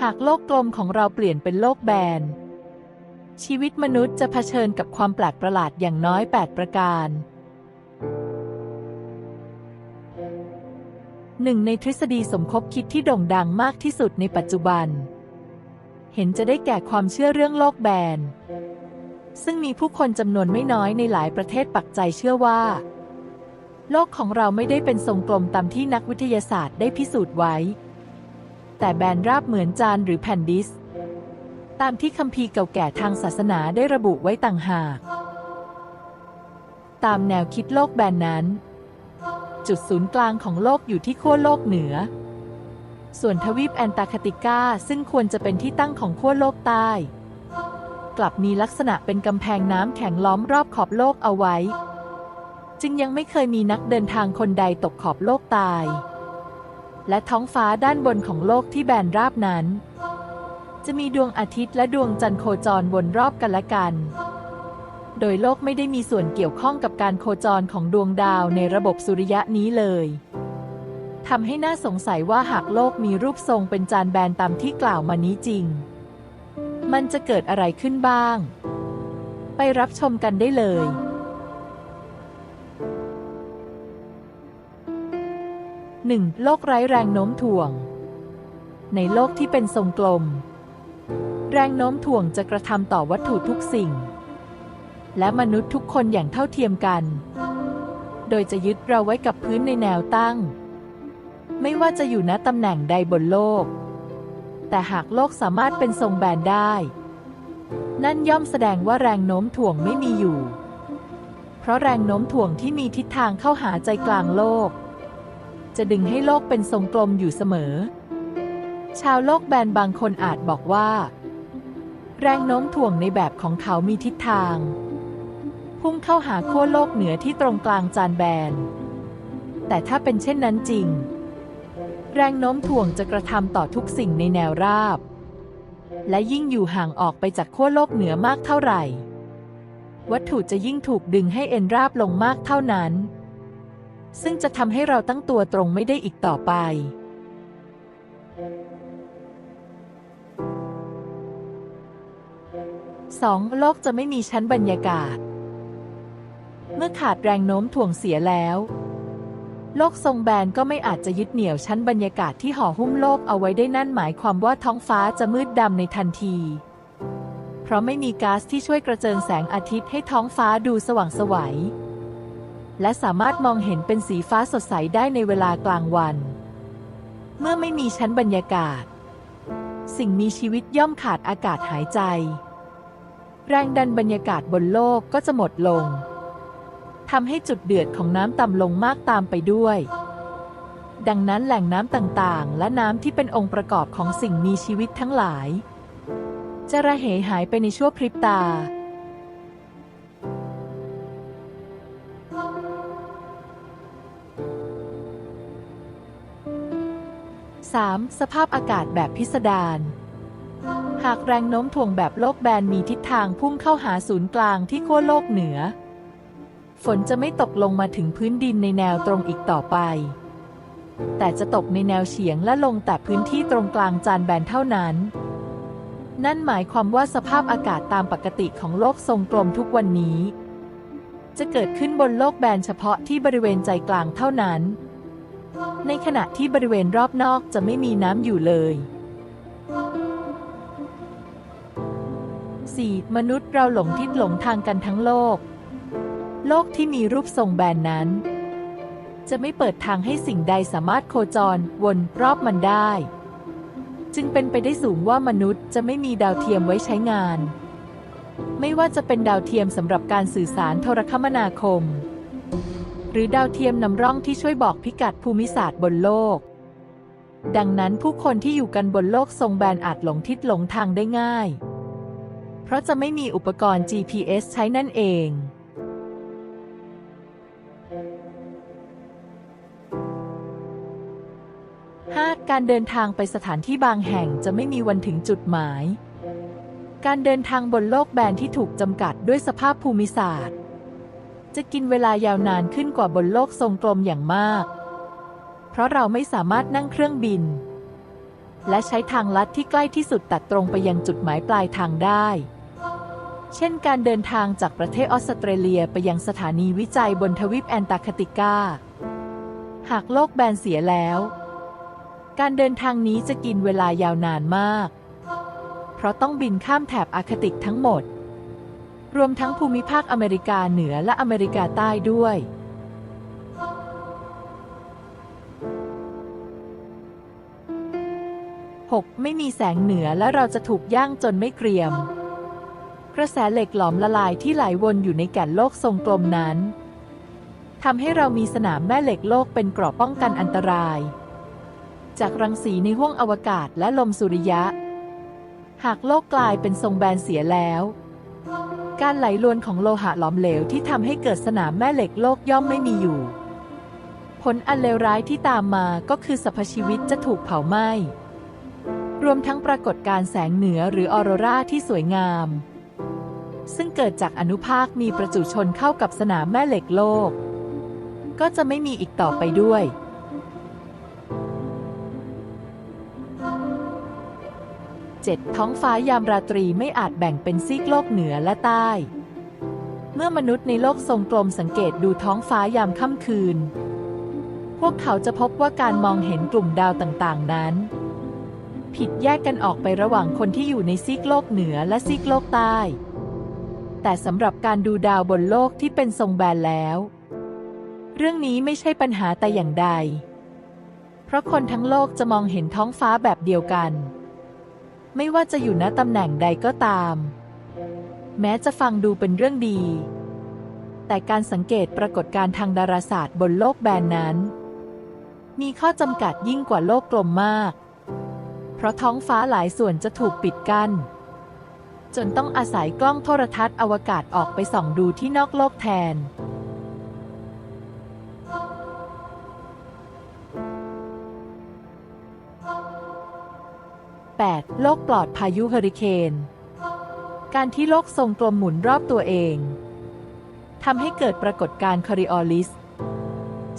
หากโลกกลมของเราเปลี่ยนเป็นโลกแบน ชีวิตมนุษย์จะเผชิญกับความแปลกประหลาดอย่างน้อย 8 ประการหนึ่งในทฤษฎีสมคบคิดที่โด่งดังมากที่สุดในปัจจุบัน เห็นจะได้แก่ความเชื่อเรื่องโลกแบน ซึ่งมีผู้คนจำนวนไม่น้อยในหลายประเทศปักใจเชื่อว่า โลกของเราไม่ได้เป็นทรงกลมตามที่นักวิทยาศาสตร์ได้พิสูจน์ไว้ แต่แบนราบเหมือนจานหรือแผ่นดิส ตามที่คัมภีร์เก่าแก่ทางศาสนาได้ระบุไว้ต่างหาก ตามแนวคิดโลกแบนนั้น จุดศูนย์กลางของโลกอยู่ที่ขั้วโลกเหนือ ส่วนทวีปแอนตาร์กติกาซึ่งควรจะเป็นที่ตั้งของขั้วโลกใต้ กลับมีลักษณะเป็นกำแพงน้ำแข็งล้อมรอบขอบโลกเอาไว้ จึงยังไม่เคยมีนักเดินทางคนใดตกขอบโลกตาย และท้องฟ้าด้านบนของโลกที่แบนราบนั้น จะมีดวงอาทิตย์และดวงจันทร์โคจรวนรอบกันและกัน โดยโลกไม่ได้มีส่วนเกี่ยวข้องกับการโคจรของดวงดาวในระบบสุริยะนี้เลยทำให้น่าสงสัยว่าหากโลกมีรูปทรงเป็นจานแบนตามที่กล่าวมานี้จริง มันจะเกิดอะไรขึ้นบ้าง ไปรับชมกันได้เลย 1. โลกไร้แรงโน้มถ่วง ในโลกที่เป็นทรงกลม แรงโน้มถ่วงจะกระทำต่อวัตถุทุกสิ่ง และมนุษย์ทุกคนอย่างเท่าเทียมกัน โดยจะยึดเราไว้กับพื้นในแนวตั้ง ไม่ว่าจะอยู่ณตำแหน่งใดบนโลก แต่หากโลกสามารถเป็นทรงแบนได้ นั่นย่อมแสดงว่าแรงโน้มถ่วงไม่มีอยู่ เพราะแรงโน้มถ่วงที่มีทิศทางเข้าหาใจกลางโลก จะดึงให้โลกเป็นทรงกลมอยู่เสมอ ชาวโลกแบนบางคนอาจบอกว่า แรงโน้มถ่วงในแบบของเขามีทิศทาง พุ่งเข้าหาขั้วโลกเหนือที่ตรงกลางจานแบน แต่ถ้าเป็นเช่นนั้นจริง แรงโน้มถ่วงจะกระทำต่อทุกสิ่งในแนวราบ และยิ่งอยู่ห่างออกไปจากขั้วโลกเหนือมากเท่าไหร่ วัตถุจะยิ่งถูกดึงให้เอ็นราบลงมากเท่านั้น ซึ่งจะทำให้เราตั้งตัวตรงไม่ได้อีกต่อไป 2. โลกจะไม่มีชั้นบรรยากาศ เมื่อขาดแรงโน้มถ่วงเสียแล้ว โลกทรงแบนก็ไม่อาจจะยึดเหนี่ยวชั้นบรรยากาศที่ห่อหุ้มโลกเอาไว้ได้นั่นหมายความว่าท้องฟ้าจะมืดดำในทันที เพราะไม่มีก๊าซที่ช่วยกระเจิงแสงอาทิตย์ให้ท้องฟ้าดูสว่างสวัย และสามารถมองเห็นเป็นสีฟ้าสดใสได้ในเวลากลางวัน เมื่อไม่มีชั้นบรรยากาศ สิ่งมีชีวิตย่อมขาดอากาศหายใจ แรงดันบรรยากาศบนโลกก็จะหมดลงทำให้จุดเดือดของน้ำต่ำลงมากตามไปด้วย ดังนั้นแหล่งน้ำต่างๆ และน้ำที่เป็นองค์ประกอบของสิ่งมีชีวิตทั้งหลาย จะระเหยหายไปในชั่วพริบตา 3. สภาพอากาศแบบพิสดารหากแรงโน้มถ่วงแบบโลกแบนมีทิศทางพุ่งเข้าหาศูนย์กลางที่ขั้วโลกเหนือ ฝนจะไม่ตกลงมาถึงพื้นดินในแนวตรงอีกต่อไป แต่จะตกในแนวเฉียงและลงแต่พื้นที่ตรงกลางจานแบนเท่านั้น นั่นหมายความว่าสภาพอากาศตามปกติของโลกทรงกลมทุกวันนี้ จะเกิดขึ้นบนโลกแบนเฉพาะที่บริเวณใจกลางเท่านั้น ในขณะที่บริเวณรอบนอกจะไม่มีน้ำอยู่เลย 4. มนุษย์เราหลงทิศหลงทางกันทั้งโลก โลกที่มีรูปทรงแบนนั้น จะไม่เปิดทางให้สิ่งใดสามารถโคจรวนรอบมันได้ จึงเป็นไปได้สูงว่ามนุษย์จะไม่มีดาวเทียมไว้ใช้งาน ไม่ว่าจะเป็นดาวเทียมสำหรับการสื่อสารโทรคมนาคม หรือดาวเทียมนำร่องที่ช่วยบอกพิกัดภูมิศาสตร์บนโลก ดังนั้นผู้คนที่อยู่กันบนโลกทรงแบนอาจหลงทิศหลงทางได้ง่าย เพราะจะไม่มีอุปกรณ์ GPS ใช้นั่นเอง 5. การเดินทางไปสถานที่บางแห่งจะไม่มีวันถึงจุดหมาย การเดินทางบนโลกแบนที่ถูกจำกัดด้วยสภาพภูมิศาสตร์ จะกินเวลายาวนานขึ้นกว่าบนโลกทรงกลมอย่างมาก เพราะเราไม่สามารถนั่งเครื่องบิน และใช้ทางลัดที่ใกล้ที่สุดตัดตรงไปยังจุดหมายปลายทางได้ เช่นการเดินทางจากประเทศออสเตรเลียไปยังสถานีวิจัยบนทวีปแอนตาร์กติกา หากโลกแบนเสียแล้ว การเดินทางนี้จะกินเวลายาวนานมาก เพราะต้องบินข้ามแถบอาร์กติกทั้งหมด รวมทั้งภูมิภาคอเมริกาเหนือและอเมริกาใต้ด้วย 6. ไม่มีแสงเหนือและเราจะถูกย่างจนไม่เกรียม กระแสเหล็กหลอมละลายที่ไหลวนอยู่ในแก่นโลกทรงกลมนั้นทำให้เรามีสนามแม่เหล็กโลกเป็นเกราะป้องกันอันตราย จากรังสีในห้วงอวกาศและลมสุริยะ หากโลกกลายเป็นทรงแบนเสียแล้ว การไหลลวนของโลหะหลอมเหลวที่ทำให้เกิดสนามแม่เหล็กโลกย่อมไม่มีอยู่ ผลอันเลวร้ายที่ตามมาก็คือสรรพชีวิตจะถูกเผาไหม้ รวมทั้งปรากฏการแสงเหนือหรือออโรราที่สวยงาม ซึ่งเกิดจากอนุภาคมีประจุชนเข้ากับสนามแม่เหล็กโลก ก็จะไม่มีอีกต่อไปด้วย 7. ท้องฟ้ายามราตรีไม่อาจแบ่งเป็นซีกโลกเหนือและใต้ เมื่อมนุษย์ในโลกทรงกลมสังเกตดูท้องฟ้ายามค่ำคืน พวกเขาจะพบว่าการมองเห็นกลุ่มดาวต่างๆ นั้น ผิดแยกกันออกไประหว่างคนที่อยู่ในซีกโลกเหนือและซีกโลกใต้ แต่สำหรับการดูดาวบนโลกที่เป็นทรงแบนแล้ว เรื่องนี้ไม่ใช่ปัญหาแต่อย่างใด เพราะคนทั้งโลกจะมองเห็นท้องฟ้าแบบเดียวกัน ไม่ว่าจะอยู่ณตำแหน่งใดก็ตาม แม้จะฟังดูเป็นเรื่องดี แต่การสังเกตปรากฏการทางดาราศาสตร์บนโลกแบนนั้น มีข้อจำกัดยิ่งกว่าโลกกลมมาก เพราะท้องฟ้าหลายส่วนจะถูกปิดกั้น จนต้องอาศัยกล้องโทรทัศน์อวกาศออกไปส่องดูที่นอกโลกแทน 8. โลกปลอดพายุเฮอริเคน การที่โลกทรงกลมหมุนรอบตัวเองทำให้เกิดปรากฏการณ์คอริออลิส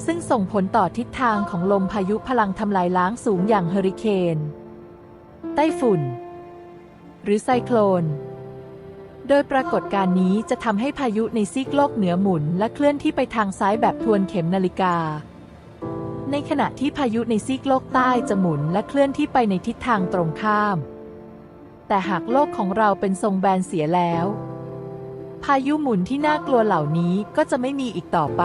ซึ่งส่งผลต่อทิศทางของลมพายุพลังทำลายล้างสูงอย่างเฮอริเคนไต้ฝุ่น หรือไซโคลน โดยปรากฏการณ์นี้จะทำให้พายุในซีกโลกเหนือหมุนและเคลื่อนที่ไปทางซ้ายแบบทวนเข็มนาฬิกา ในขณะที่พายุในซีกโลกใต้จะหมุนและเคลื่อนที่ไปในทิศทางตรงข้าม แต่หากโลกของเราเป็นทรงแบนเสียแล้ว พายุหมุนที่น่ากลัวเหล่านี้ก็จะไม่มีอีกต่อไป